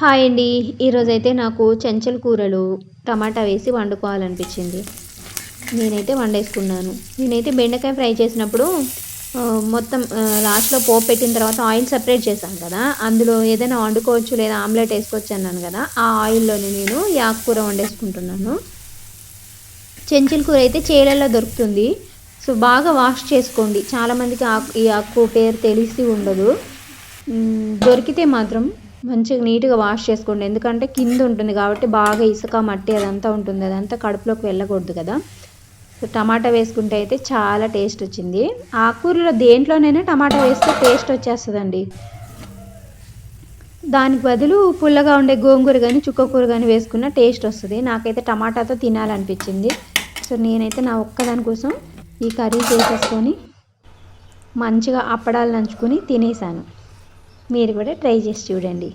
Hi అండి. ఈరోజైతే నాకు చెంచల్ కూరలు టమాటా వేసి వండుకోవాలనిపించింది. నేనైతే వండేసుకున్నాను. నేనైతే బెండకాయ ఫ్రై చేసినప్పుడు మొత్తం లాస్ట్లో పోపు పెట్టిన తర్వాత ఆయిల్ సపరేట్ చేశాను కదా. అందులో ఏదైనా వండుకోవచ్చు లేదా ఆమ్లెట్ వేసుకోవచ్చు అన్నాను కదా. ఆ ఆయిల్లోనే నేను ఈ వండేసుకుంటున్నాను. చెంచుల కూర అయితే చేలల్లో దొరుకుతుంది. సో బాగా వాష్ చేసుకోండి. చాలామందికి ఆకు ఈ ఆకు పేరు తెలిసి ఉండదు. దొరికితే మాత్రం మంచిగా నీట్గా వాష్ చేసుకోండి. ఎందుకంటే కింద ఉంటుంది కాబట్టి బాగా ఇసుక మట్టి అదంతా ఉంటుంది. అదంతా కడుపులోకి వెళ్ళకూడదు కదా. సో టమాటా వేసుకుంటే అయితే చాలా టేస్ట్ వచ్చింది. ఆకుకూరలో దేంట్లోనైనా టమాటా వేస్తే టేస్ట్ వచ్చేస్తుందండి. దానికి బదులు పుల్లగా ఉండే గోంగూర కానీ చుక్కకూర కానీ వేసుకున్న టేస్ట్ వస్తుంది. నాకైతే టమాటాతో తినాలనిపించింది. సో నేనైతే నా ఒక్కదాని కోసం ఈ కర్రీ చేసేసుకొని మంచిగా అప్పడాలు నంచుకొని తినేసాను. మీరు కూడా ట్రై చేసి చూడండి.